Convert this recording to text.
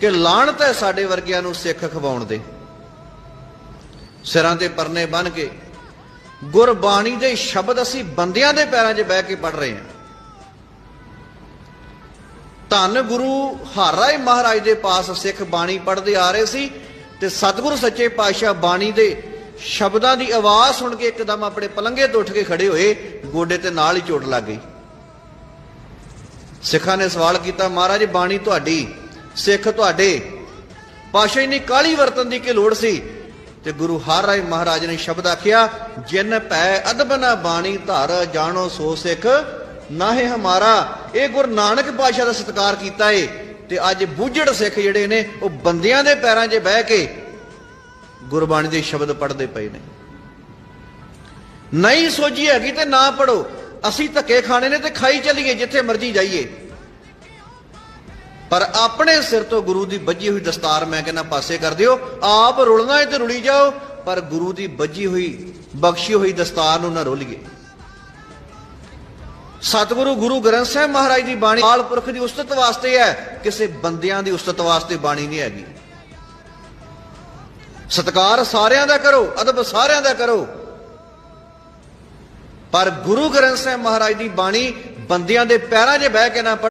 ਕਿ ਲਾਣਤ ਹੈ ਸਾਡੇ ਵਰਗਿਆਂ ਨੂੰ ਸਿੱਖ ਖਵਾਉਣ ਦੇ। ਸਿਰਾਂ ਤੇ ਪਰਨੇ ਬੰਨ ਕੇ ਗੁਰਬਾਣੀ ਦੇ ਸ਼ਬਦ ਅਸੀਂ ਬੰਦਿਆਂ ਦੇ ਪੈਰਾਂ 'ਚ ਬਹਿ ਕੇ ਪੜ ਰਹੇ ਹਾਂ। ਧੰਨ ਗੁਰੂ ਹਰਿ ਮਹਾਰਾਜ ਦੇ ਪਾਸ ਸਿੱਖ ਬਾਣੀ ਪੜ੍ਹਦੇ ਆ ਰਹੇ ਸੀ ਤੇ ਸਤਿਗੁਰੂ ਸੱਚੇ ਪਾਤਸ਼ਾਹ ਬਾਣੀ ਦੇ ਸ਼ਬਦਾਂ ਦੀ ਆਵਾਜ਼ ਸੁਣ ਕੇ ਇੱਕਦਮ ਆਪਣੇ ਪਲੰਘੇ ਤੋਂ ਉੱਠ ਕੇ ਖੜੇ ਹੋਏ, ਗੋਡੇ ਤੇ ਨਾਲ ਹੀ ਚੋਟ ਲੱਗ ਗਈ। ਸਿੱਖਾਂ ਨੇ ਸਵਾਲ ਕੀਤਾ, ਮਹਾਰਾਜ, ਬਾਣੀ ਤੁਹਾਡੀ ਸਿੱਖ ਤੁਹਾਡੇ। ਪਾਸ਼ਾ ਇੰਨੀ ਕਾਲੀ ਵਰਤਨ ਦੀ ਕਿ ਲੋੜ ਸੀ? ਤੇ ਗੁਰੂ ਹਰ ਰਾਏ ਮਹਾਰਾਜ ਨੇ ਸ਼ਬਦ ਆਖਿਆ, ਜਿਨ ਪੈ ਅਦਬਨਾ ਬਾਣੀ ਧਰ, ਜਾਣੋ ਸੋ ਸਿੱਖ, ਨਾਹੇ ਹਮਾਰਾ। ਇਹ ਗੁਰੂ ਨਾਨਕ ਪਾਸ਼ਾ ਦਾ ਸਤਿਕਾਰ ਕੀਤਾ ਏ, ਤੇ ਅੱਜ ਬੂਝੜ ਸਿੱਖ ਜਿਹੜੇ ਨੇ, ਉਹ ਬੰਦਿਆਂ ਦੇ ਪੈਰਾਂ 'ਚ ਬਹਿ ਕੇ ਗੁਰਬਾਣੀ ਦੇ ਸ਼ਬਦ ਪੜ੍ਹਦੇ ਪਏ ਨੇ। ਨਹੀਂ ਸੋਝੀ ਹੈਗੀ ਤੇ ਨਾ ਪੜੋ ਅਸੀਂ ਧੱਕੇ ਖਾਣੇ ਨੇ ਤੇ ਖਾਈ ਚੱਲੀਏ, ਜਿੱਥੇ ਮਰਜ਼ੀ ਜਾਈਏ। ਪਰ ਆਪਣੇ ਸਿਰ ਤੋਂ ਗੁਰੂ ਦੀ ਵੱਜੀ ਹੋਈ ਦਸਤਾਰ ਮੈਂ ਕਹਿੰਦਾ ਪਾਸੇ ਕਰ ਦਿਓ, ਆਪ ਰੁਲਣਾ ਹੈ ਤੇ ਰੁਲੀ ਜਾਓ, ਪਰ ਗੁਰੂ ਦੀ ਵੱਜੀ ਹੋਈ, ਬਖਸ਼ੀ ਹੋਈ ਦਸਤਾਰ ਨੂੰ ਨਾ ਰੋਲੀਏ ਸਤਿਗੁਰੂ ਗੁਰੂ ਗ੍ਰੰਥ ਸਾਹਿਬ ਮਹਾਰਾਜ ਦੀ ਬਾਣੀ ਆਲ ਪੁਰਖ ਦੀ ਉਸਤਤ ਵਾਸਤੇ ਹੈ, ਕਿਸੇ ਬੰਦਿਆਂ ਦੀ ਉਸਤਤ ਵਾਸਤੇ ਬਾਣੀ ਨਹੀਂ ਹੈਗੀ ਸਤਕਾਰ ਸਾਰਿਆਂ ਦਾ ਕਰੋ, ਅਦਬ ਸਾਰਿਆਂ ਦਾ ਕਰੋ ਪਰ ਗੁਰੂ ਗ੍ਰੰਥ ਸਾਹਿਬ ਮਹਾਰਾਜ ਦੀ ਬਾਣੀ ਬੰਦਿਆਂ ਦੇ ਪੈਰਾਂ 'ਚ ਬਹਿ ਕੇ ਨਾ ਪੜ੍ਹੋ।